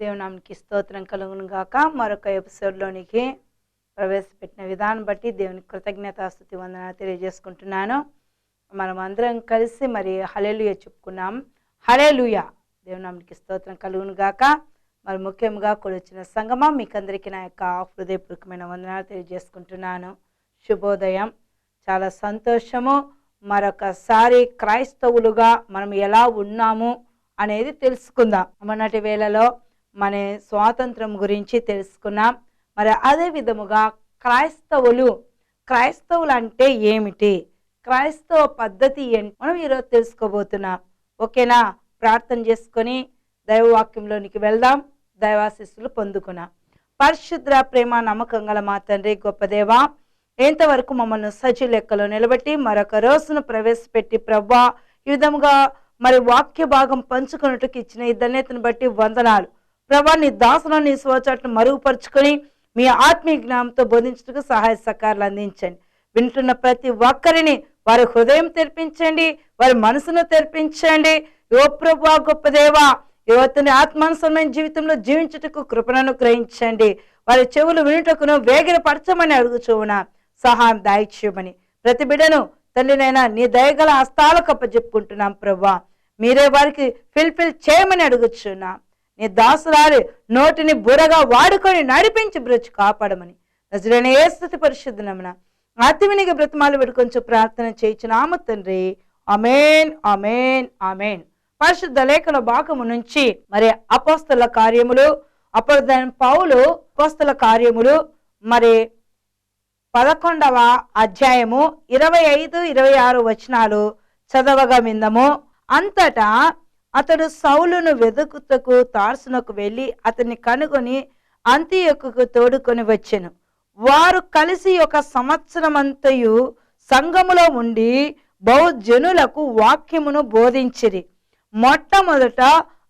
దేవునానికి స్తోత్రం కలుగును గాక. మరొక ఎపిసోడ్లోనికి ప్రవేశపెట్టిన విధానం బట్టి దేవునికి కృతజ్ఞతాస్థుతి వందన తెలియజేసుకుంటున్నాను. మనం అందరం కలిసి మరి హలేలుయ చెప్పుకున్నాం. హలేలుయ దేవునానికి స్తోత్రం కలుగును గాక. మరి ముఖ్యంగా కొలిచిన సంగమం మీకందరికీ నా యొక్క హృదయపూర్వకమైన వందనాలు తెలియజేసుకుంటున్నాను. శుభోదయం. చాలా సంతోషము. మరొకసారి క్రైస్తవులుగా మనం ఎలా ఉన్నాము అనేది తెలుసుకుందాం. మొన్నటి వేళలో మన స్వాతంత్రం గురించి తెలుసుకున్నాం. మరి అదే విధముగా క్రైస్తవులు క్రైస్తవులు అంటే ఏమిటి? క్రైస్తవ పద్ధతి ఏంటి మనం ఈరోజు తెలుసుకోబోతున్నాం. ఓకేనా? ప్రార్థన చేసుకొని దైవవాక్యంలోనికి వెళ్దాం. దైవాశిస్సులు పొందుకున్నాం. పరిశుద్ర ప్రేమ నమ్మకం గల మా తండ్రి గొప్పదేవా ఎంతవరకు మమ్మల్ని సజీ లెక్కలో నిలబెట్టి మరొక రోజును ప్రవేశపెట్టి ప్రభా ఈ విధముగా మరి వాక్య భాగం పంచుకున్నట్టుకు ఇచ్చిన ఈ ధన్యతను బట్టి వందనాలు. ప్రభా నీ దాసులను నీ స్వచాట్ను మరుగుపరుచుకొని మీ ఆత్మీయ జ్ఞానంతో బోధించుటకు సహాయ సహకారాలు అందించండి. వింటున్న ప్రతి ఒక్కరిని వారి హృదయం తెరిపించండి వారి మనసును తెరిపించండి. యువ ప్రభా గొప్ప దేవా యువతని ఆత్మానుసరమైన జీవితంలో జీవించుటకు కృపణను గ్రహించండి. వారి చెవులు వినుటకును వేగిరపరచమని అడుగుచున్నా సహాయం దాయిచ్యమని ప్రతి బిడను తండ్రినైనా నీ దయగల హస్తాలకు అప్పచెప్పుకుంటున్నాం ప్రభా. మీరే వారికి ఫిల్ఫిల్ చేయమని అడుగుచున్నా. నీ దాసురాలు నోటిని బురగా వాడుకొని నడిపించి బ్రచ్చు కాపాడమని. నజరైన ఏ స్థితి పరిశుద్ధనమున అతివినిగా బ్రతమాలు కొంచెం ప్రార్థన చేయించిన తండ్రి. అమేన్ అమేన్ అమేన్ పరిశుద్ధ లేఖల భాగము నుంచి మరి అపోస్తల కార్యములు అప్పుడు దాని పౌలు అపోస్తల కార్యములు మరి పదకొండవ అధ్యాయము ఇరవై ఐదు ఇరవై ఆరు వచనాలు చదవగా విందము. అంతటా అతడు సౌలును వెదుకుతకు తార్సునకు వెళ్ళి అతన్ని కనుగొని అంత్యొక్కకు తోడుకొని వచ్చెను. వారు కలిసి ఒక సంవత్సరమంతయు సంఘములో ఉండి బహుజనులకు వాక్యమును బోధించిరి. మొట్టమొదట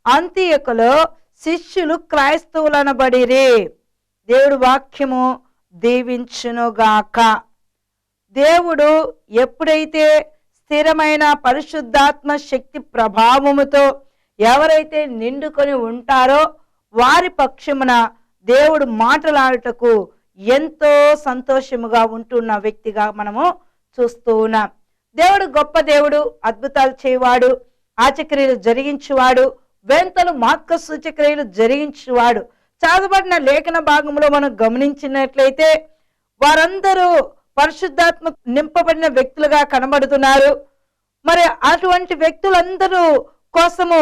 అంత్యకులో శిష్యులు క్రైస్తవులనబడిరి. దేవుడు వాక్యము దీవించునుగాక. దేవుడు ఎప్పుడైతే స్థిరమైన పరిశుద్ధాత్మ శక్తి ప్రభావముతో ఎవరైతే నిండుకొని ఉంటారో వారి పక్షమున దేవుడు మాటలాడుటకు ఎంతో సంతోషముగా ఉంటున్న వ్యక్తిగా మనము చూస్తూ ఉన్నాం. దేవుడు గొప్ప దేవుడు అద్భుతాలు చేయవాడు ఆచక్రియలు జరిగించువాడు వెంతలు మాత్క సూచక్రియలు జరిగించువాడు. చదవబడిన లేఖన భాగంలో మనం గమనించినట్లయితే వారందరూ పరిశుద్ధాత్మ నింపబడిన వ్యక్తులుగా కనబడుతున్నారు. మరి అటువంటి వ్యక్తులందరూ కోసము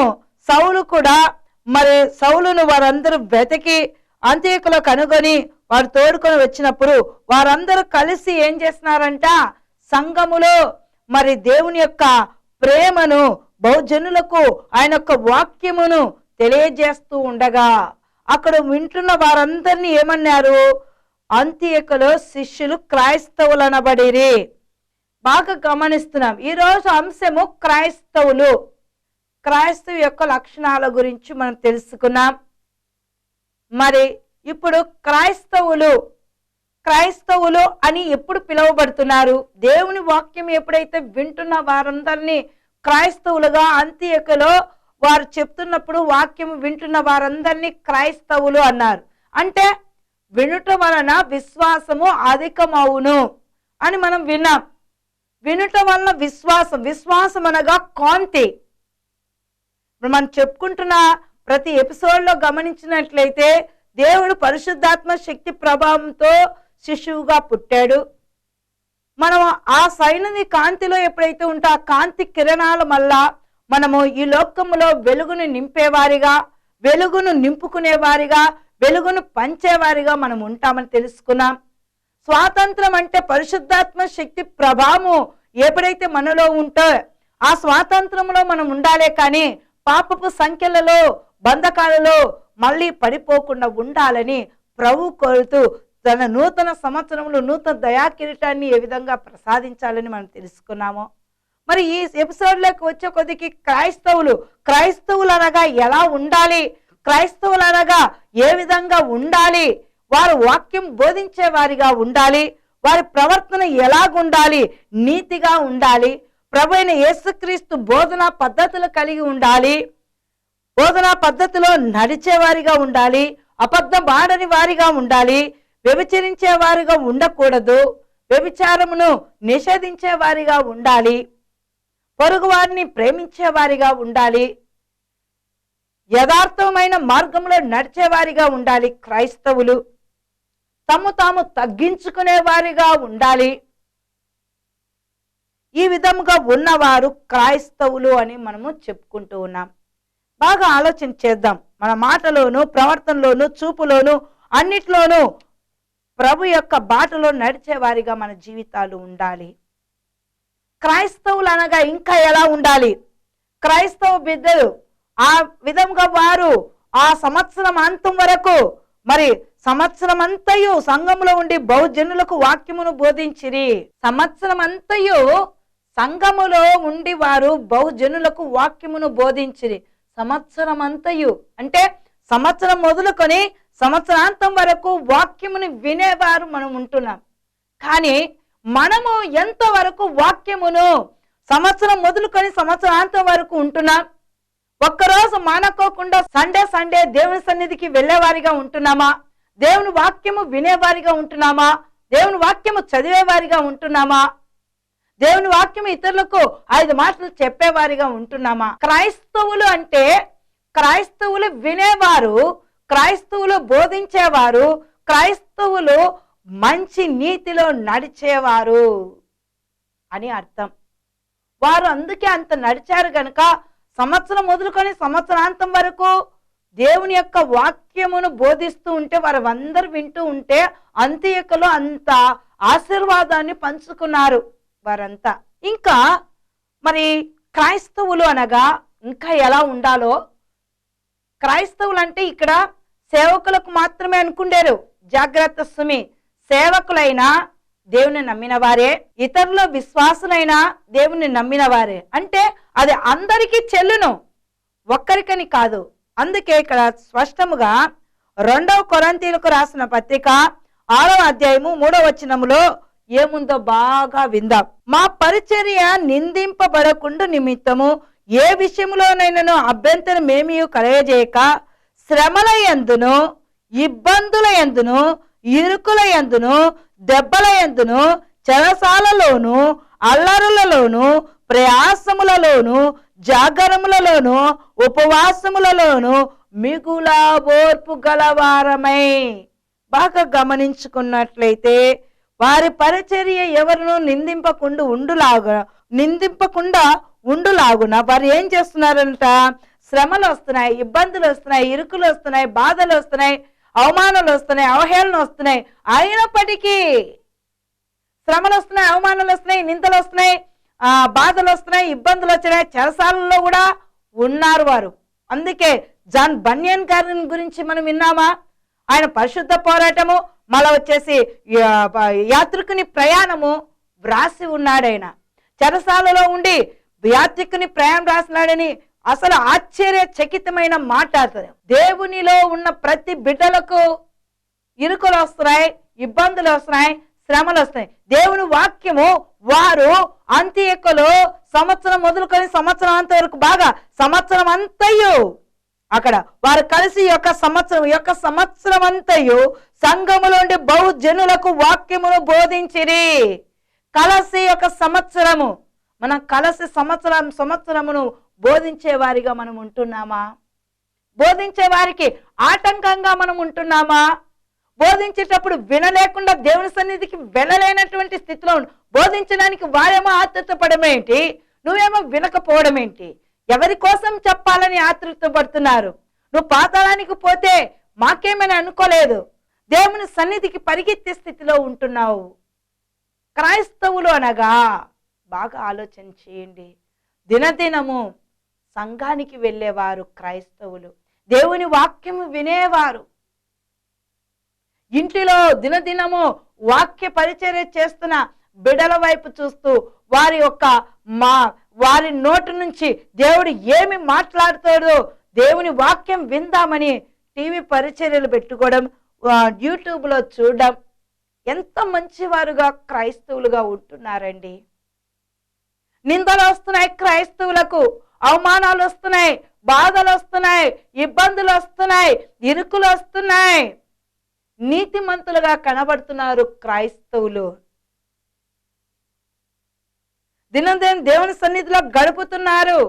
సౌలు కూడా మరి సౌలును వారందరూ వెతికి అంత్యకులు కనుగొని వారు తోడుకొని వచ్చినప్పుడు వారందరూ కలిసి ఏం చేస్తున్నారంట? సంఘములో మరి దేవుని యొక్క ప్రేమను బహుజనులకు ఆయన యొక్క వాక్యమును తెలియజేస్తూ ఉండగా అక్కడ వింటున్న వారందరినీ ఏమన్నారు? అంత్యకులు శిష్యులు క్రైస్తవులనబడిరి. బాగా గమనిస్తున్నాం. ఈరోజు అంశము క్రైస్తవులు. క్రైస్తవు యొక్క లక్షణాల గురించి మనం తెలుసుకున్నాం. మరి ఇప్పుడు క్రైస్తవులు క్రైస్తవులు అని ఎప్పుడు పిలువబడుతున్నారు? దేవుని వాక్యం ఎప్పుడైతే వింటున్న వారందరినీ క్రైస్తవులుగా అంత్యకలో వారు చెప్తున్నప్పుడు వాక్యం వింటున్న వారందరినీ క్రైస్తవులు అన్నారు. అంటే వినుట వలన విశ్వాసము అధికమవును అని మనం విన్నాం. వినుట వలన విశ్వాసం విశ్వాసం అనగా కాంతి. ఇప్పుడు మనం చెప్పుకుంటున్న ప్రతి ఎపిసోడ్లో గమనించినట్లయితే దేవుడు పరిశుద్ధాత్మ శక్తి ప్రభావంతో శిశువుగా పుట్టాడు. మనం ఆ సైనది కాంతిలో ఎప్పుడైతే ఉంటే ఆ కాంతి కిరణాల వల్ల మనము ఈ లోకములో వెలుగును నింపేవారిగా వెలుగును నింపుకునేవారిగా వెలుగును పంచేవారిగా మనం ఉంటామని తెలుసుకున్నాం. స్వాతంత్రం అంటే పరిశుద్ధాత్మ శక్తి ప్రభావము ఎప్పుడైతే మనలో ఉంటో ఆ స్వాతంత్రంలో మనం ఉండాలే కానీ పాపపు సంఖ్యలలో బంధకాలలో మళ్ళీ పడిపోకుండా ఉండాలని ప్రభు కోరుతూ తన నూతన సంవత్సరంలో నూతన దయాకిరీటాన్ని ఏ విధంగా ప్రసాదించాలని మనం తెలుసుకున్నాము. మరి ఈ ఎపిసోడ్లోకి వచ్చే కొద్దికి క్రైస్తవులు క్రైస్తవులు అనగా ఎలా ఉండాలి? క్రైస్తవులు అనగా ఏ విధంగా ఉండాలి? వారు వాక్యం బోధించే వారిగా ఉండాలి? వారి ప్రవర్తన ఎలాగుండాలి? నీతిగా ఉండాలి? ప్రభు అయిన యేసుక్రీస్తు బోధన పద్ధతులు కలిగి ఉండాలి? బోధనా పద్ధతిలో నడిచేవారిగా ఉండాలి? అబద్ధం ఆడని వారిగా ఉండాలి? వ్యభిచరించే వారిగా ఉండకూడదు? వ్యభిచారమును నిషేధించే వారిగా ఉండాలి? పొరుగు వారిని ప్రేమించే వారిగా ఉండాలి? యథార్థమైన మార్గంలో నడిచేవారిగా ఉండాలి క్రైస్తవులు. తమ తాము తగ్గించుకునే వారిగా ఉండాలి. ఈ విధముగా ఉన్నవారు క్రైస్తవులు అని మనము చెప్పుకుంటూ ఉన్నాం. బాగా ఆలోచన చేద్దాం. మన మాటలోను ప్రవర్తనలోను చూపులోను అన్నిట్లోనూ ప్రభు యొక్క బాటలో నడిచేవారిగా మన జీవితాలు ఉండాలి. క్రైస్తవులు అనగా ఇంకా ఎలా ఉండాలి? క్రైస్తవ బిడ్డలు ఆ విధంగా వారు ఆ సంవత్సరం అంతం వరకు మరి సంవత్సరం అంతయు సంఘంలో ఉండి బహుజనులకు వాక్యమును బోధించిరి. సంవత్సరం అంతయు సంఘములో ఉండి వారు బహుజనులకు వాక్యమును బోధించిరి. సంవత్సరం అంతయు అంటే సంవత్సరం మొదలుకొని సంవత్సరాంతం వరకు వాక్యమును వినేవారు మనం ఉంటున్నాం. కానీ మనము ఎంతవరకు వాక్యమును సంవత్సరం మొదలుకొని సంవత్సరాంతం వరకు ఉంటున్నాం? ఒక్కరోజు మానకోకుండా సండే సండే దేవుని సన్నిధికి వెళ్ళేవారిగా ఉంటున్నామా? దేవుని వాక్యము వినేవారిగా ఉంటున్నామా? దేవుని వాక్యము చదివేవారిగా ఉంటున్నామా? దేవుని వాక్యం ఇతరులకు ఐదు మాటలు చెప్పేవారిగా ఉంటున్నామా? క్రైస్తవులు అంటే క్రైస్తవులు వినేవారు క్రైస్తవులు బోధించేవారు క్రైస్తవులు మంచి నీతిలో నడిచేవారు అని అర్థం. వారు అందుకే అంత నడిచారు కనుక సంవత్సరం మొదలుకొని సంవత్సరాంతం వరకు దేవుని యొక్క వాక్యమును బోధిస్తూ ఉంటే వారు అందరు వింటూ ఉంటే అంత్యకలో అంత ఆశీర్వాదాన్ని పంచుకున్నారు వారంతా. ఇంకా మరి క్రైస్తవులు అనగా ఇంకా ఎలా ఉండాలో క్రైస్తవులు అంటే ఇక్కడ సేవకులకు మాత్రమే అనుకుండారు. జాగ్రత్త సుమి సేవకులైనా దేవుని నమ్మిన వారే ఇతరుల విశ్వాసులైనా దేవుని నమ్మిన వారే అంటే అది అందరికీ చెల్లును ఒక్కరికని కాదు. అందుకే ఇక్కడ స్పష్టముగా రెండవ కొరంతీలకు రాసిన పత్రిక ఆరవ అధ్యాయము మూడవ వచనములో ఏముందో బాగా విందాం. మా పరిచర్య నిందింపబడకుండా నిమిత్తము ఏ విషయంలోనైనాను అభ్యంతరం ఏమీ కలగజేయక శ్రమల ఎందును ఇబ్బందుల ఎందును ఇరుకుల ఎందును దెబ్బల ఎందును చెరసాలలోను అల్లరులలోను ప్రయాసములలోను జాగరములలోను ఉపవాసములలోను మిగుల ఓర్పు గలవారమై. బాగా గమనించుకున్నట్లయితే వారి పరిచర్య ఎవరిను నిందింపకుండా ఉండులాగా నిందింపకుండా ఉండులాగున వారు ఏం చేస్తున్నారంట? శ్రమలు వస్తున్నాయి ఇబ్బందులు వస్తున్నాయి ఇరుకులు వస్తున్నాయి బాధలు వస్తున్నాయి. అవమానాలు వస్తున్నాయి అవహేళనలు వస్తున్నాయి. అయినప్పటికీ శ్రమలు వస్తున్నాయి అవమానాలు వస్తున్నాయి నిందలు వస్తున్నాయి ఆ బాధలు వస్తున్నాయి ఇబ్బందులు వచ్చినాయి. చెరసాలలో కూడా ఉన్నారు వారు. అందుకే జాన్ బన్యన్ గారిని గురించి మనం విన్నామా? ఆయన పరిశుద్ధ పోరాటము మళ్ళా వచ్చేసి యాత్రికుని ప్రయాణము వ్రాసి ఉన్నాడు ఆయన చెరసాలలో ఉండి యాత్రికుని ప్రయాణం రాసినాడని అసలు ఆశ్చర్యచకితమైన మాట అతను. దేవునిలో ఉన్న ప్రతి బిడ్డలకు ఇరుకులు వస్తున్నాయి ఇబ్బందులు వస్తున్నాయి శ్రమలు వస్తున్నాయి. దేవుని వాక్యము వారు అంత్యకులు సంవత్సరం మొదలుకొని సంవత్సరం అంత వరకు బాగా సంవత్సరం అంతయు అక్కడ వారు కలిసి యొక్క సంవత్సరం యొక్క సంవత్సరం అంతయు సంఘములోండి బహుజనులకు వాక్యమును బోధించిరి. కలసి యొక్క సంవత్సరము మనం కలసి సంవత్సరం సంవత్సరమును బోధించేవారిగా మనం ఉంటున్నామా? బోధించే వారికి ఆటంకంగా మనం ఉంటున్నామా? బోధించేటప్పుడు వినలేకుండా దేవుని సన్నిధికి వెళ్ళలేనటువంటి స్థితిలో బోధించడానికి వారేమో ఆతృత పడమేంటి నువ్వేమో వినకపోవడం ఏంటి? ఎవరి కోసం చెప్పాలని ఆతృత పడుతున్నారు నువ్వు పాతాళానికి పోతే మాకేమని అనుకోలేదు? దేవుని సన్నిధికి పరిగెత్తే స్థితిలో ఉంటున్నావు. క్రైస్తవులు అనగా బాగా ఆలోచన చేయండి. దినదినము సంఘానికి వెళ్ళేవారు క్రైస్తవులు. దేవుని వాక్యము వినేవారు. ఇంటిలో దినదినము వాక్య పరిచర్య చేస్తున్న బిడల వైపు చూస్తూ వారి యొక్క మా వారి నోటి నుంచి దేవుడు ఏమి మాట్లాడుతాడో దేవుని వాక్యం విందామని టీవీ పరిచర్యలు పెట్టుకోవడం యూట్యూబ్లో చూడడం ఎంత మంచివారుగా క్రైస్తవులుగా ఉంటున్నారండి. నిందలు వస్తున్నాయి క్రైస్తవులకు. అవమానాలు వస్తున్నాయి బాధలు వస్తున్నాయి ఇబ్బందులు వస్తున్నాయి ఇరుకులు వస్తున్నాయి. నీతిమంతులుగా కనబడుతున్నారు క్రైస్తవులు. దినదిన దేవుని సన్నిధిలో గడుపుతున్నారు.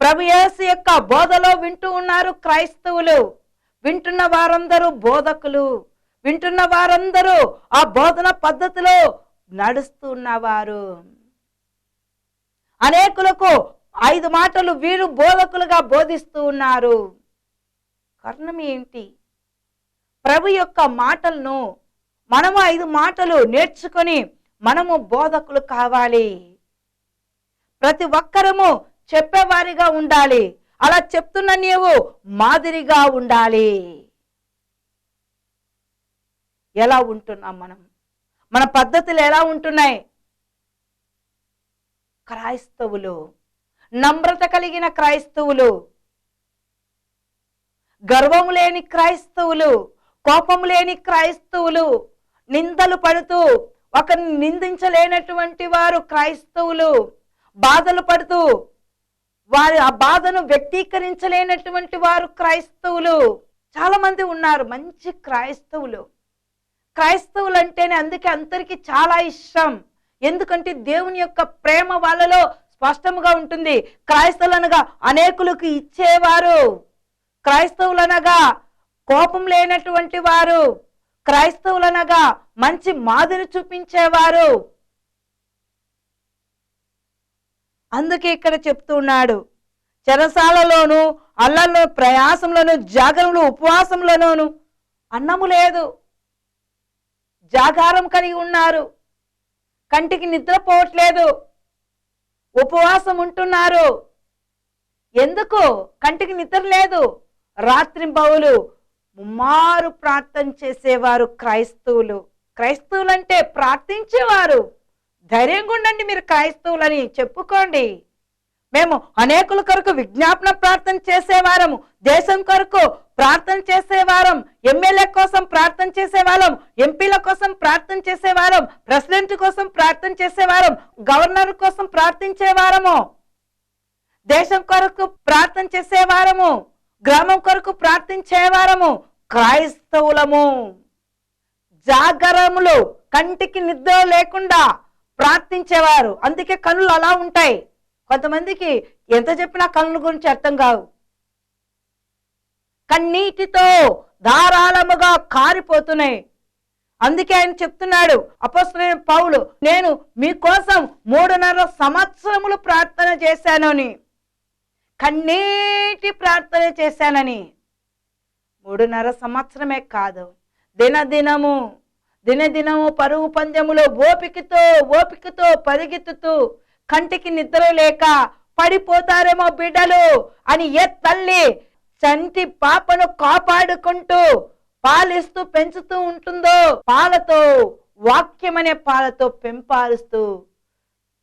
ప్రభు యేసు యొక్క బోధలో వింటూ ఉన్నారు క్రైస్తవులు. వింటున్న వారందరూ బోధకులు. వింటున్న వారందరూ ఆ బోధన పద్ధతిలో నడుస్తున్నవారు అనేకులకు ఐదు మాటలు వీరు బోధకులుగా బోధిస్తూ ఉన్నారు. కారణం ఏంటి? ప్రభు యొక్క మాటలను మనము ఐదు మాటలు నేర్చుకొని మనము బోధకులు కావాలి. ప్రతి ఒక్కరము చెప్పేవారిగా ఉండాలి. అలా చెప్తున్న నీవు మాదిరిగా ఉండాలి. ఎలా ఉంటున్నాం మనం? మన పద్ధతులు ఎలా ఉంటున్నాయి? క్రైస్తవులు నమ్రత కలిగిన క్రైస్తవులు గర్వం లేని క్రైస్తవులు కోపం లేని క్రైస్తవులు నిందలు పడుతూ ఒకరిని నిందించలేనటువంటి వారు క్రైస్తవులు బాధలు పడుతూ వారి ఆ బాధను వ్యక్తీకరించలేనటువంటి వారు క్రైస్తవులు. చాలా మంది ఉన్నారు మంచి క్రైస్తవులు. క్రైస్తవులు అంటేనే అందుకే అందరికీ చాలా ఇష్టం. ఎందుకంటే దేవుని యొక్క ప్రేమ వాళ్ళలో స్పష్టముగా ఉంటుంది. క్రైస్తవులు అనగా అనేకులకు ఇచ్చేవారు. క్రైస్తవులు అనగా కోపం లేనటువంటి వారు. క్రైస్తవులు అనగా మంచి మాదిరి చూపించేవారు. అందుకే ఇక్కడ చెప్తున్నాడు చెరసాలలోను అల్లలో ప్రయాసంలోను జాగరంలో ఉపవాసంలోనూ అన్నము లేదు. జాగారం కలిగి ఉన్నారు. కంటికి నిద్రపోవట్లేదు ఉపవాసం ఉంటున్నారు. ఎందుకు? కంటికి నిద్ర లేదు. రాత్రి బవులు ముమ్మారు ప్రార్థన చేసేవారు క్రైస్తవులు. క్రైస్తవులు అంటే ప్రార్థించేవారు. ధైర్యంగా ఉండండి మీరు క్రైస్తవులని చెప్పుకోండి. మేము అనేకుల కొరకు విజ్ఞాపన ప్రార్థన చేసేవారము. దేశం కొరకు ప్రార్థన చేసేవారం. ఎమ్మెల్యే కోసం ప్రార్థన చేసేవారం. ఎంపీల కోసం ప్రార్థన చేసేవారం. ప్రెసిడెంట్ కోసం ప్రార్థన చేసేవారం. గవర్నర్ కోసం ప్రార్థించేవారము. దేశం కొరకు ప్రార్థన చేసేవారము. గ్రామం కొరకు ప్రార్థించేవారము. క్రైస్తవులము. జాగరములు కంటికి నిద్ర లేకుండా ప్రార్థించేవారు. అందుకే కనులు అలా ఉంటాయి. కొంతమందికి ఎంత చెప్పినా కళ్ళ గురించి అర్థం కావు. కన్నీటితో ధారాళముగా కారిపోతున్నాయి. అందుకే ఆయన చెప్తున్నాడు అపస్తులైన పౌలు నేను మీకోసం మూడున్నర సంవత్సరములు ప్రార్థన చేశానని కన్నీటి ప్రార్థన చేశానని. మూడున్నర సంవత్సరమే కాదు దినదినము దినదినము పరుగు పందెములో ఓపికతో ఓపికతో పరిగెత్తుతూ కంటికి నిద్ర లేక పడిపోతారేమో బిడ్డలు అని ఏ తల్లి చంటి పాపను కాపాడుకుంటూ పాలిస్తూ పెంచుతూ ఉంటుందో పాలతో వాక్యం అనే పాలతో పెంపాలిస్తూ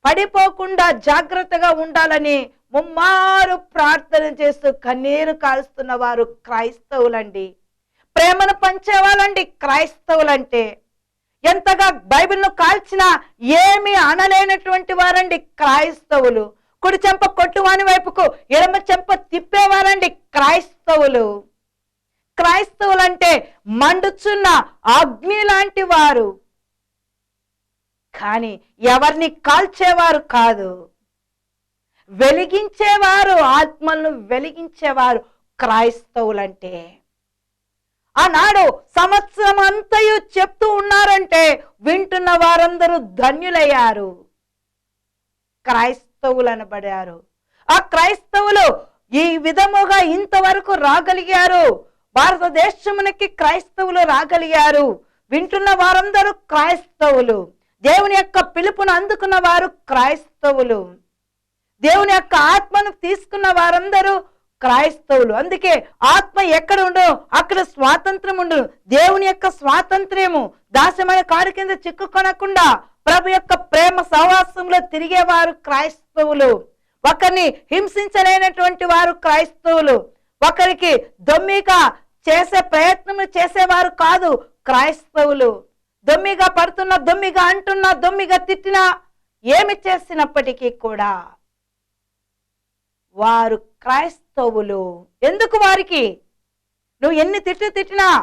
పడిపోకుండా జాగ్రత్తగా ఉండాలని ముమ్మారు ప్రార్థన చేస్తూ కన్నీరు కాలుస్తున్న వారు క్రైస్తవులండి. ప్రేమను పంచేవాళ్ళండి క్రైస్తవులంటే. ఎంతగా బైబిల్ను కాల్చినా ఏమీ అనలేనటువంటి వారండి క్రైస్తవులు. కుడి చెంప కొట్టువాని వైపుకు ఎడమ చెంప తిప్పేవారండి క్రైస్తవులు. క్రైస్తవులంటే మండుచున్న అగ్ని లాంటి వారు. కానీ ఎవరిని కాల్చేవారు కాదు. వెలిగించేవారు ఆత్మలను వెలిగించేవారు క్రైస్తవులంటే. ఆనాడు సంవత్సరం అంతయు చెప్తూ ఉన్నారంటే వింటున్న వారందరూ ధన్యులయ్యారు. క్రైస్తవులు అనబడారు ఆ క్రైస్తవులు ఈ విధముగా ఇంతవరకు రాగలిగారు. భారతదేశమునికి క్రైస్తవులు రాగలిగారు. వింటున్న వారందరూ క్రైస్తవులు. దేవుని యొక్క పిలుపును అందుకున్న వారు క్రైస్తవులు. దేవుని యొక్క ఆత్మను తీసుకున్న వారందరూ క్రైస్తవులు. అందుకే ఆత్మ ఎక్కడ ఉండు అక్కడ స్వాతంత్రం ఉండు దేవుని యొక్క స్వాతంత్ర్యము దాస్యమైన కారు కింద చిక్కుకొనకుండా ప్రభు యొక్క ప్రేమ సహవాసంలో తిరిగేవారు క్రైస్తవులు. ఒకరిని హింసించలేనటువంటి వారు క్రైస్తవులు. ఒకరికి దొమ్మిగా చేసే ప్రయత్నం చేసేవారు కాదు క్రైస్తవులు. దొమ్మిగా పడుతున్న దొమ్మిగా అంటున్న దొమ్మిగా తిట్టినా ఏమి చేసినప్పటికీ కూడా వారు క్రైస్త క్రైస్తవులు. ఎందుకు వారికి? నువ్వు ఎన్ని తిట్లు తిట్టినా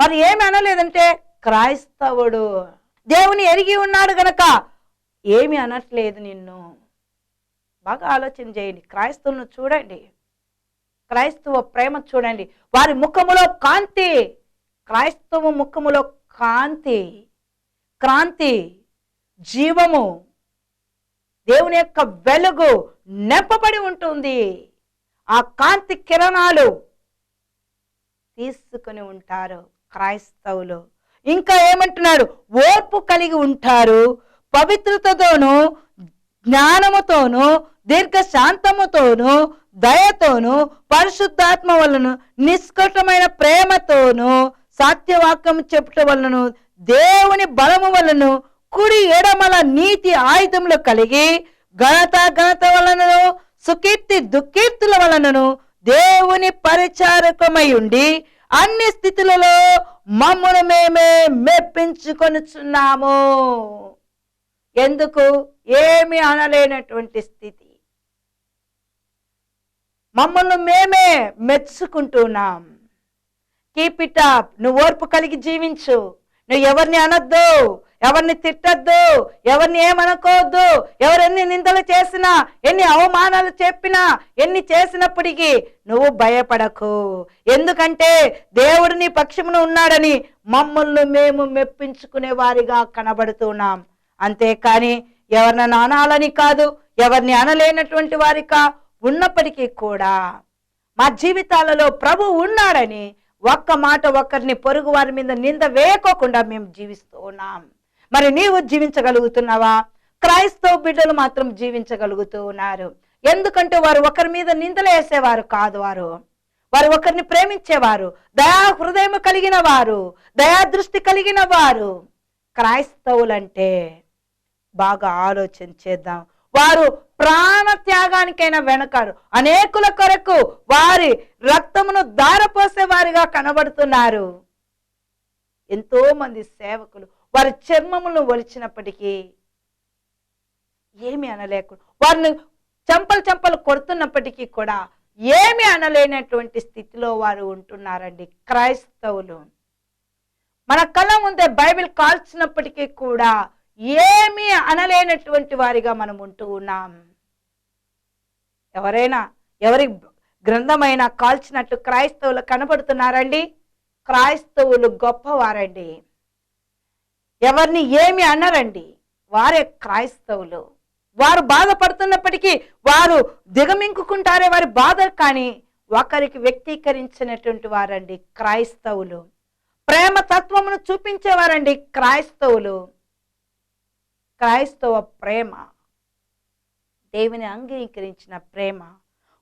వారు ఏమి అనలేదంటే క్రైస్తవుడు. దేవుని ఎరిగి ఉన్నాడు గనక ఏమి అనట్లేదు నిన్ను. బాగా ఆలోచన చేయండి. క్రైస్తవులను చూడండి. క్రైస్తవ ప్రేమ చూడండి. వారి ముఖములో కాంతి. క్రైస్తవ ముఖములో కాంతి. క్రాంతి. జీవము. దేవుని యొక్క వెలుగు నెంపబడి ఉంటుంది. ఆ కాంతి కిరణాలు తీసుకుని ఉంటారు క్రైస్తవులు. ఇంకా ఏమంటున్నాడు? ఓర్పు కలిగి ఉంటారు. పవిత్రతతోనూ జ్ఞానముతోనూ దీర్ఘశాంతముతోనూ దయతోనూ పరిశుద్ధాత్మ వలన నిష్కటమైన ప్రేమతోనూ సత్యవాక్యం చెప్పుట వలన దేవుని బలము వలను కుడి ఎడమల నీతి ఆయుధములు కలిగి ఘనత ఘనత వలనను సుకీర్తి దుఃఖీర్తుల వలనను దేవుని పరిచారకమై ఉండి అన్ని స్థితులలో మమ్మను మేమే మెప్పించుకొనుచున్నాము. ఎందుకు? ఏమి అనలేనటువంటి స్థితి. మమ్మల్ని మేమే మెచ్చుకుంటున్నాం. Keep it up. నువ్వు ఓర్పు కలిగి జీవించు. నువ్వు ఎవరిని అనొద్దు. ఎవరిని తిట్టద్దు ఎవరిని ఏమనుకోవద్దు ఎవరెన్ని నిందలు చేసినా ఎన్ని అవమానాలు చెప్పినా ఎన్ని చేసినప్పటికీ నువ్వు భయపడకు. ఎందుకంటే దేవుడు నీ పక్షమున ఉన్నాడని మమ్మల్ని మేము మెప్పించుకునే వారిగా కనబడుతున్నాం అంతేకాని ఎవరిని అనాలని కాదు ఎవరిని అనలేనటువంటి వారిగా ఉన్నప్పటికీ కూడా. మా జీవితాలలో ప్రభు ఉన్నాడని ఒక్క మాట ఒక్కరిని పొరుగు వారి మీద నింద వేయకోకుండా మేము జీవిస్తూ ఉన్నాం. మరి నీవు జీవించగలుగుతున్నావా? క్రైస్తవ బిడ్డలు మాత్రం జీవించగలుగుతూ ఉన్నారు. ఎందుకంటే వారు ఒకరి మీద నిందలు వేసేవారు కాదు వారు. వారు ఒకరిని ప్రేమించేవారు. దయా హృదయం కలిగిన వారు. దయా దృష్టి కలిగిన వారు. క్రైస్తవులంటే బాగా ఆలోచన చేద్దాం. వారు ప్రాణ త్యాగానికైనా వెనకాడు. అనేకుల కొరకు వారి రక్తమును దారపోసేవారిగా కనబడుతున్నారు. ఎంతో మంది సేవకులు వారి చర్మమును ఒలిచినప్పటికీ ఏమి అనలేకుండా వారిని చంపలు చంపలు కొడుతున్నప్పటికీ కూడా ఏమి అనలేనటువంటి స్థితిలో వారు ఉంటున్నారండి క్రైస్తవులు. మన కళ్ళ ముందే బైబిల్ కాల్చినప్పటికీ కూడా ఏమీ అనలేనటువంటి వారిగా మనం ఉంటూ ఉన్నాం. ఎవరైనా ఎవరి గ్రంథమైనా కాల్చినట్టు క్రైస్తవులు కనబడుతున్నారండి క్రైస్తవులు గొప్పవారండి. ఎవరిని ఏమి అనరండి? వారే క్రైస్తవులు. వారు బాధపడుతున్నప్పటికీ వారు దిగమింకుకుంటారే వారి బాధ కానీ ఒకరికి వ్యక్తీకరించినటువంటి వారండి క్రైస్తవులు. ప్రేమ తత్వమును చూపించేవారండి క్రైస్తవులు. క్రైస్తవ ప్రేమ దేవుని అంగీకరించిన ప్రేమ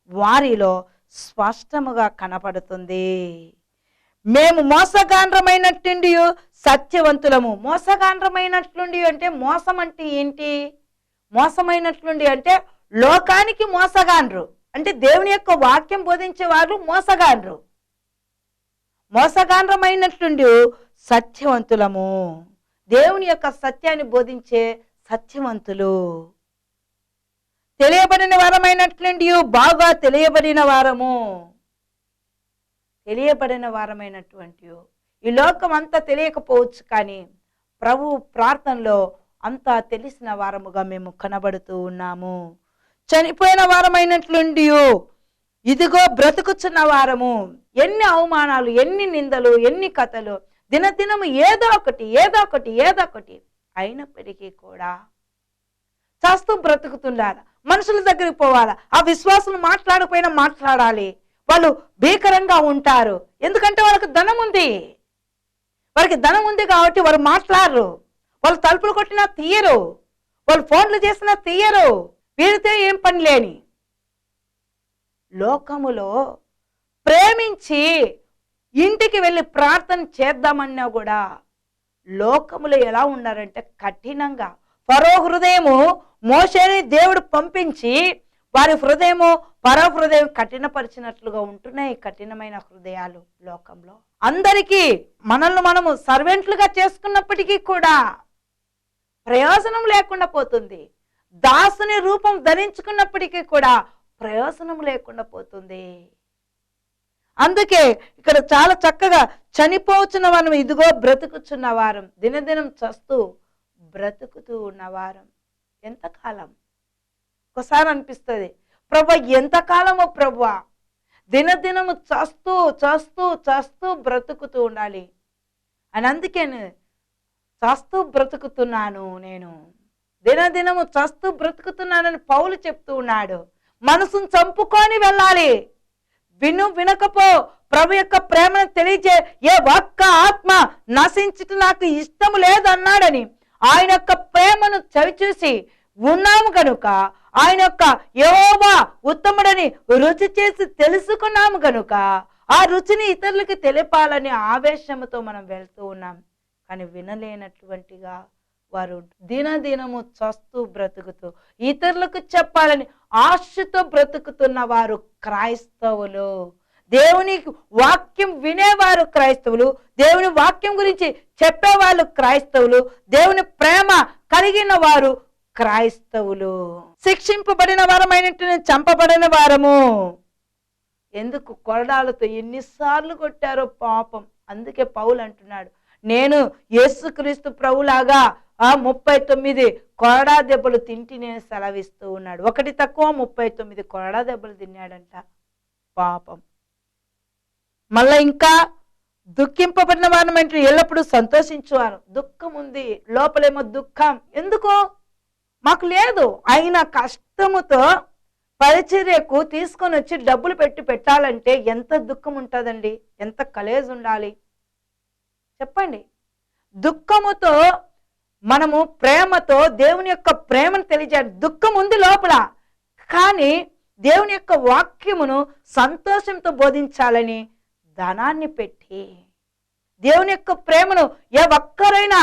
వారిలో స్పష్టముగా కనపడుతుంది. మేము మోసగాండ్రమైనట్టుండి సత్యవంతులము. మోసగాండ్రమైనట్లుండి అంటే మోసం అంటే ఏంటి? మోసమైనట్లుండి అంటే లోకానికి మోసగాండ్రు. అంటే దేవుని యొక్క వాక్యం బోధించే వారు మోసగాండ్రు. మోసగాండ్రమైనట్లుండి సత్యవంతులము. దేవుని యొక్క సత్యాన్ని బోధించే సత్యవంతులు. తెలియబడిన వారమైనట్లుండి బాగా తెలియబడిన వారము. తెలియబడిన వారమైనటువంటి ఈ లోకం అంతా తెలియకపోవచ్చు కానీ ప్రభు ప్రార్థనలో అంతా తెలిసిన వారముగా మేము కనబడుతూ ఉన్నాము. చనిపోయిన వారమైనట్లుండి ఇదిగో బ్రతుకుచున్న వారము. ఎన్ని అవమానాలు ఎన్ని నిందలు ఎన్ని కథలు. దినదినము ఏదో ఒకటి ఏదో ఒకటి ఏదో ఒకటి అయినప్పటికీ కూడా చేస్తూ బ్రతుకుతున్నారు మనుషుల దగ్గరికి పోవాలా? ఆ విశ్వాసం మాట్లాడకపోయినా మాట్లాడాలి. వాళ్ళు భీకరంగా ఉంటారు. ఎందుకంటే వాళ్ళకి ధనం ఉంది. వారికి ధనం ఉంది కాబట్టి వారు మాట్లాడరు. వాళ్ళు తలుపులు కొట్టినా తీయరు. వాళ్ళు ఫోన్లు చేసినా తీయరు. వీరితో ఏం పని లేని. లోకములో ప్రేమించి ఇంటికి వెళ్ళి ప్రార్థన చేద్దామన్నా కూడా లోకములో ఎలా ఉన్నారంటే కఠినంగా. ఫరో హృదయము మోసేని దేవుడు పంపించి వారి హృదయము పరో హృదయం కఠినపరిచినట్లుగా ఉంటున్నాయి కఠినమైన హృదయాలు లోకంలో. అందరికీ మనల్ని మనము సర్వెంట్లుగా చేసుకున్నప్పటికీ కూడా ప్రయోజనం లేకుండా పోతుంది. దాసుని రూపం ధరించుకున్నప్పటికీ కూడా ప్రయోజనం లేకుండా పోతుంది. అందుకే ఇక్కడ చాలా చక్కగా చనిపోచున్న వారం ఇదిగో బ్రతుకుచున్న వారం దినదినం చస్తూ బ్రతుకుతూ ఉన్న వారం. ఎంతకాలం? ఒకసారి అనిపిస్తుంది ప్రభు ఎంతకాలము ప్రభు దినదినము చస్తూ చస్తూ చస్తూ బ్రతుకుతూ ఉండాలి. అని అందుకే నే- చస్తూ బ్రతుకుతున్నాను నేను. దినదినము చస్తూ బ్రతుకుతున్నానని పౌలు చెప్తూ ఉన్నాడు. మనసును చంపుకొని వెళ్ళాలి. విను వినకపో ప్రభు యొక్క ప్రేమను తెలియజే ఏ ఒక్క ఆత్మ నశించుట నాకు ఇష్టం లేదన్నాడని ఆయన యొక్క ప్రేమను చవిచూసి ఉన్నాము కనుక ఆయన యొక్క యహోవా ఉత్తముడని రుచి చేసి తెలుసుకున్నాము కనుక ఆ రుచిని ఇతరులకు తెలిపాలని ఆవేశంతో మనం వెళ్తూ ఉన్నాం. కానీ వినలేనటువంటిగా వారు దినదినము చస్తూ బ్రతుకుతూ ఇతరులకు చెప్పాలని ఆశతో బ్రతుకుతున్న వారు క్రైస్తవులు. దేవుని వాక్యం వినేవారు క్రైస్తవులు దేవుని వాక్యం గురించి చెప్పేవాళ్ళు క్రైస్తవులు దేవుని ప్రేమ కలిగిన వారు క్రైస్తవులు. శిక్షింపబడిన వారమైనట్టు చంపబడిన వారము. ఎందుకు? కొరడాలతో ఎన్నిసార్లు కొట్టారో పాపం. అందుకే పౌలు అంటున్నాడు నేను యేసుక్రీస్తు ప్రభులాగా ఆ ముప్పై తొమ్మిది కొరడా దెబ్బలు తింటి నేను సెలవిస్తూ ఉన్నాడు. ఒకటి తక్కువ ముప్పై తొమ్మిది కొరడా దెబ్బలు తిన్నాడంట. పాపం. మళ్ళీ ఇంకా దుఃఖింపబడిన వారమంటే ఎల్లప్పుడూ సంతోషించేవారు. దుఃఖం ఉంది లోపలేమో దుఃఖం. ఎందుకో? మాకు లేదు. అయినా కష్టముతో పరిచర్యకు తీసుకొని వచ్చి డబ్బులు పెట్టి పెట్టాలంటే ఎంత దుఃఖం ఉంటుందండి? ఎంత కలేజ్ ఉండాలి? చెప్పండి. దుఃఖముతో మనము ప్రేమతో దేవుని యొక్క ప్రేమను తెలియజేయాలి దుఃఖం ఉంది లోపల. కానీ దేవుని యొక్క వాక్యమును సంతోషంతో బోధించాలని ధనాన్ని పెట్టి దేవుని యొక్క ప్రేమను ఏ ఒక్కరైనా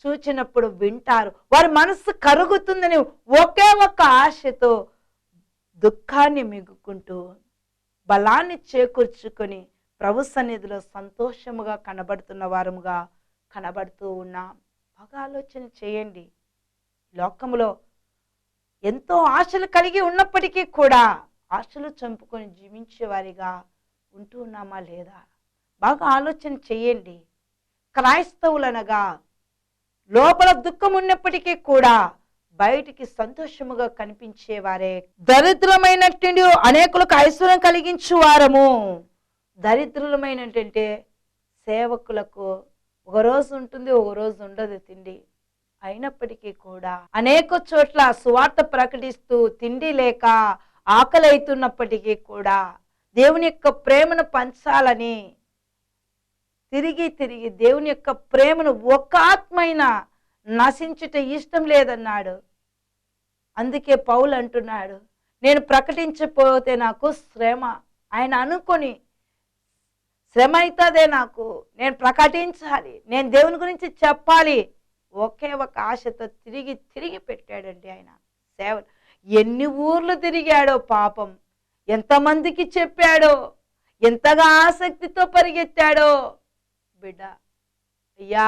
చూచినప్పుడు వింటారు. వారి మనసు కరుగుతుందని ఒకే ఒక్క ఆశతో దుఃఖాన్ని మిగుకుంటూ బలాన్ని చేకూర్చుకొని ప్రభు సన్నిధిలో సంతోషముగా కనబడుతున్న వారముగా కనబడుతూ ఉన్నాం. బాగా ఆలోచన చేయండి. లోకములో ఎంతో ఆశలు కలిగి ఉన్నప్పటికీ కూడా ఆశలు చంపుకొని జీవించేవారిగా ఉంటూ ఉన్నామా లేదా? బాగా ఆలోచన చేయండి. క్రైస్తవులనగా లోపల దుఃఖం ఉన్నప్పటికీ కూడా బయటికి సంతోషముగా కనిపించేవారే. దరిద్రమైనటువంటి అనేకులకు ఐశ్వర్యం కలిగించు వారము. దరిద్రులమైనటువంటి సేవకులకు ఒక రోజు ఉంటుంది ఒక రోజు ఉండదు తిండి. అయినప్పటికీ కూడా అనేక చోట్ల సువార్త ప్రకటిస్తూ తిండి లేక ఆకలి అవుతున్నప్పటికీ కూడా దేవుని యొక్క ప్రేమను పంచాలని తిరిగి తిరిగి దేవుని యొక్క ప్రేమను ఒక్క ఆత్మైనా నశించుట ఇష్టం లేదన్నాడు. అందుకే పౌలు అంటున్నాడు నేను ప్రకటించకపోతే నాకు శ్రమ. ఆయన అనుకొని శ్రమ అవుతుందే నాకు నేను ప్రకటించాలి నేను దేవుని గురించి చెప్పాలి. ఒకే ఒక ఆశతో తిరిగి తిరిగి పెట్టాడండి ఆయన సేవ ఎన్ని ఊర్లు తిరిగాడో పాపం ఎంతమందికి చెప్పాడో ఎంతగా ఆసక్తితో పరిగెత్తాడో బిడ్డ అయ్యా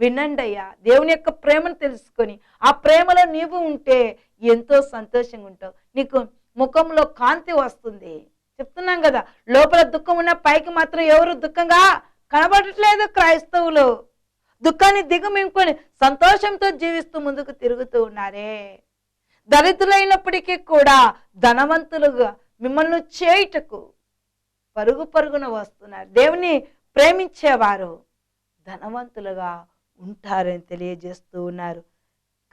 వినండి అయ్యా. దేవుని యొక్క ప్రేమను తెలుసుకొని ఆ ప్రేమలో నీవు ఉంటే ఎంతో సంతోషంగా ఉంటావు. నీకు ముఖంలో కాంతి వస్తుంది. చెప్తున్నాం కదా లోపల దుఃఖం ఉన్న పైకి మాత్రం ఎవరు దుఃఖంగా కనబడట్లేదు క్రైస్తవులు. దుఃఖాన్ని దిగమింకొని సంతోషంతో జీవిస్తూ ముందుకు తిరుగుతూ ఉన్నారే. దళితులైనప్పటికీ కూడా ధనవంతులుగా మిమ్మల్ని చేయుటకు పరుగు పరుగున వస్తున్నారు. దేవుని ప్రేమించేవారు ధనవంతులుగా ఉంటారని తెలియజేస్తూ ఉన్నారు.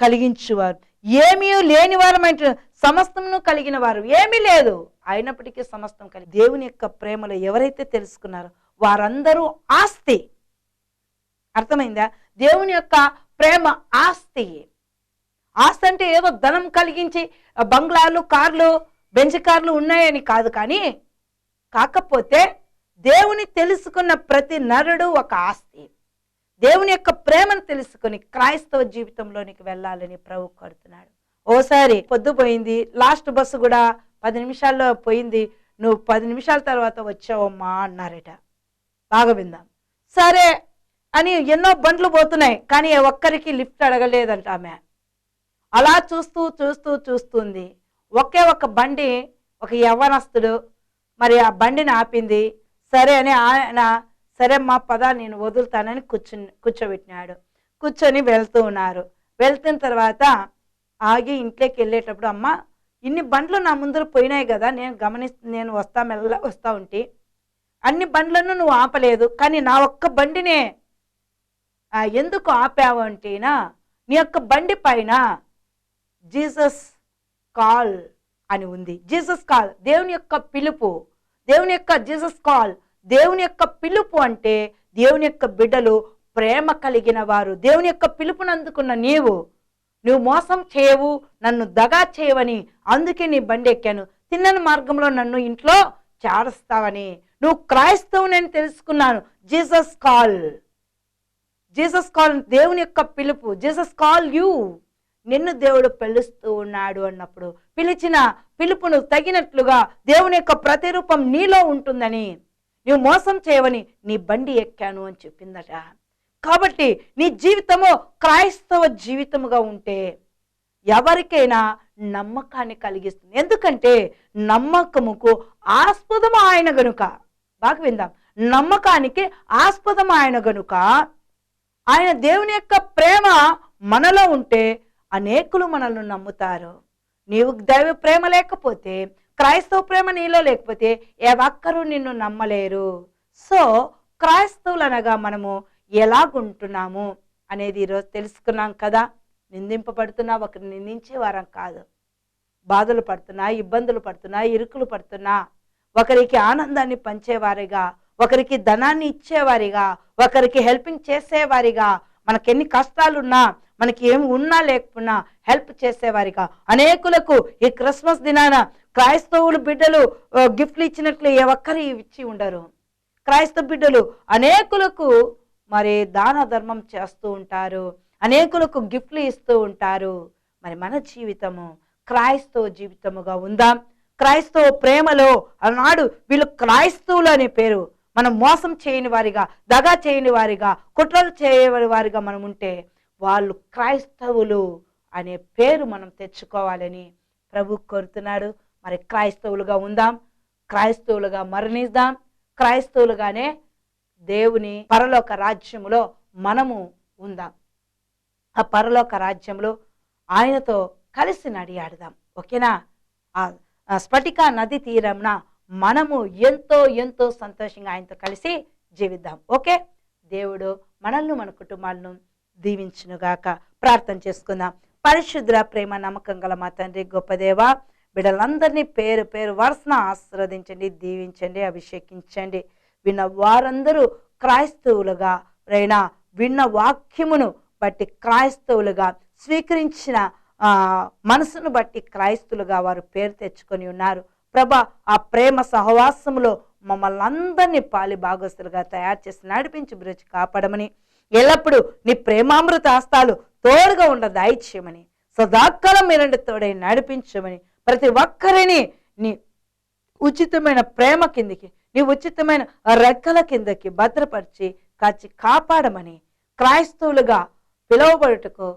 కలిగించేవారు. ఏమీ లేని వారమైన సమస్తమును కలిగిన వారు. ఏమీ లేదు. అయినప్పటికీ సమస్తం కలిగి దేవుని యొక్క ప్రేమలో ఎవరైతే తెలుసుకున్నారో వారందరూ ఆస్తి. అర్థమైందా? దేవుని యొక్క ప్రేమ ఆస్తి. ఆస్తి అంటే ఏదో ధనం కలిగించి బంగ్లాలు కార్లు బెంచ్ కార్లు ఉన్నాయని కాదు కానీ కాకపోతే దేవుని తెలుసుకున్న ప్రతి నరుడు ఒక ఆస్తి. దేవుని యొక్క ప్రేమను తెలుసుకొని క్రైస్తవ జీవితంలోనికి వెళ్ళాలని ప్రభు కోరుతున్నాడు. ఓసారి పొద్దుపోయింది లాస్ట్ బస్సు కూడా పది నిమిషాల్లో పోయింది నువ్వు పది నిమిషాల తర్వాత వచ్చావమ్మా అన్నారట. బాగా విందాం. సరే అని ఎన్నో బండ్లు పోతున్నాయి కానీ ఒక్కరికి లిఫ్ట్ అడగలేదంట ఆమె. అలా చూస్తూ చూస్తూ చూస్తుంది. ఒకే ఒక బండి ఒక యవ్వనస్తుడు మరి ఆ బండిని ఆపింది సరే అని ఆయన సరే మా పద నేను వదులుతానని కూర్చుని కూర్చోబెట్టినాడు. కూర్చొని వెళ్తూ ఉన్నారు. వెళ్తున్న తర్వాత ఆగి ఇంట్లోకి వెళ్ళేటప్పుడు అమ్మ ఇన్ని బండ్లు నా ముందర పోయినాయి కదా నేను గమని నేను వస్తా మెల్ల వస్తా ఉంటే. అన్ని బండ్లను నువ్వు ఆపలేదు కానీ నా ఒక్క బండినే. ఎందుకు ఆపావు అంటేనా నీ యొక్క బండి పైన జీసస్ కాల్ అని ఉంది. జీసస్ కాల్ దేవుని యొక్క పిలుపు. దేవుని యొక్క జీసస్ కాల్ దేవుని యొక్క పిలుపు అంటే దేవుని యొక్క బిడ్డలు ప్రేమ కలిగిన వారు. దేవుని యొక్క పిలుపును అందుకున్న నీవు నువ్వు మోసం చేయవు నన్ను దగా చేయవని అందుకే నీ బండి ఎక్కాను. తిన్నని మార్గంలో నన్ను ఇంట్లో చేరుస్తావని. నువ్వు క్రైస్తవునని తెలుసుకున్నాను. Jesus call. జీసస్ కాల్ దేవుని యొక్క పిలుపు. Jesus call you. నిన్ను దేవుడు పిలుస్తూ ఉన్నాడు అన్నప్పుడు పిలిచిన పిలుపును తగినట్లుగా దేవుని యొక్క ప్రతిరూపం నీలో ఉంటుందని నువ్వు మోసం చేయవని నీ బండి ఎక్కాను అని చెప్పిందట. కాబట్టి నీ జీవితము క్రైస్తవ జీవితముగా ఉంటే ఎవరికైనా నమ్మకాన్ని కలిగిస్తుంది. ఎందుకంటే నమ్మకముకు ఆస్పదం ఆయన గనుక బాగా విందాం. నమ్మకానికి ఆస్పదం ఆయన గనుక ఆయన దేవుని యొక్క ప్రేమ మనలో ఉంటే అనేకులు మనల్ని నమ్ముతారు. నీవు దైవ ప్రేమ లేకపోతే క్రైస్తవ ప్రేమ నీలో లేకపోతే ఏ ఒక్కరూ నిన్ను నమ్మలేరు. సో క్రైస్తవులు అనగా మనము ఎలాగుంటున్నాము అనేది ఈరోజు తెలుసుకున్నాం కదా. నిందింపబడుతున్నా ఒకరిని నిందించే వారం కాదు. బాధలు పడుతున్నా ఇబ్బందులు పడుతున్నా ఇరుకులు పడుతున్నా ఒకరికి ఆనందాన్ని పంచేవారిగా ఒకరికి ధనాన్ని ఇచ్చేవారిగా ఒకరికి హెల్పింగ్ చేసేవారిగా మనకెన్ని కష్టాలున్నా మనకి ఏమి ఉన్నా లేకపోయినా హెల్ప్ చేసేవారిగా. అనేకులకు ఈ క్రిస్మస్ దినాన క్రైస్తవులు బిడ్డలు గిఫ్ట్లు ఇచ్చినట్లు ఏ ఒక్కరు ఇచ్చి ఉండరు. క్రైస్తవ బిడ్డలు అనేకులకు మరి దాన ధర్మం చేస్తూ ఉంటారు. అనేకులకు గిఫ్ట్లు ఇస్తూ ఉంటారు. మరి మన జీవితము క్రైస్తవ జీవితముగా ఉందాం? క్రైస్తవ ప్రేమలో అన్నాడు వీళ్ళు క్రైస్తవులు అనే పేరు. మనం మోసం చేయని వారిగా దగా చేయని వారిగా కుట్రలు చేయని వారిగా మనం ఉంటే వాళ్ళు క్రైస్తవులు అనే పేరు మనం తెచ్చుకోవాలని ప్రభు కోరుతున్నాడు. మరి క్రైస్తవులుగా ఉందాం క్రైస్తవులుగా మరణిద్దాం క్రైస్తవులుగానే దేవుని పరలోక రాజ్యములో మనము ఉందాం. ఆ పరలోక రాజ్యంలో ఆయనతో కలిసి నడియాడదాం ఓకేనా? ఆ స్ఫటిక నది తీరంన మనము ఎంతో ఎంతో సంతోషంగా ఆయనతో కలిసి జీవిద్దాం. ఓకే? దేవుడు మనల్ని మన కుటుంబాలను దీవించునుగాక ప్రార్థన చేసుకుందాం. పరిశుద్ర ప్రేమ నమ్మకం గల మా తండ్రి గొప్పదేవ బిడ్డలందరినీ పేరు పేరు వరుసన ఆశీర్వదించండి దీవించండి అభిషేకించండి. విన్న వారందరూ క్రైస్తవులుగా రైనా విన్న వాక్యమును బట్టి క్రైస్తవులుగా స్వీకరించిన మనసును బట్టి క్రైస్తులుగా వారు పేరు తెచ్చుకొని ఉన్నారు. ప్రభ ఆ ప్రేమ సహవాసములో మమ్మల్ని అందరినీ పాలి భాగస్తులుగా తయారు చేసి నడిపించి బ్రచి కాపాడమని ఎల్లప్పుడూ నీ ప్రేమామృత ఆస్తాలు తోడుగా ఉండ దయచేయమని సదాకాలం మీరండి తోడై నడిపించమని ప్రతి ఒక్కరిని నీ ఉచితమైన ప్రేమ కిందికి నీ ఉచితమైన రెక్కల కిందకి భద్రపరిచి కాచి కాపాడమని క్రైస్తవులుగా పిలువబడుటకు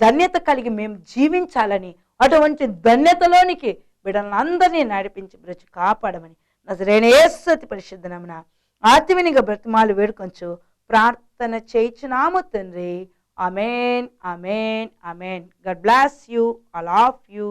ధన్యత కలిగి మేము జీవించాలని అటువంటి ధన్యతలోనికి బిడ్డలందరినీ నడిపించి బ్రచి కాపాడమని నజరైన పరిశుద్ధనమున ఆత్మీనిగా బ్రతిమాలు వేడుకొంచు తన చేయించున్నాము తండ్రి. Amen amen amen God bless you all of you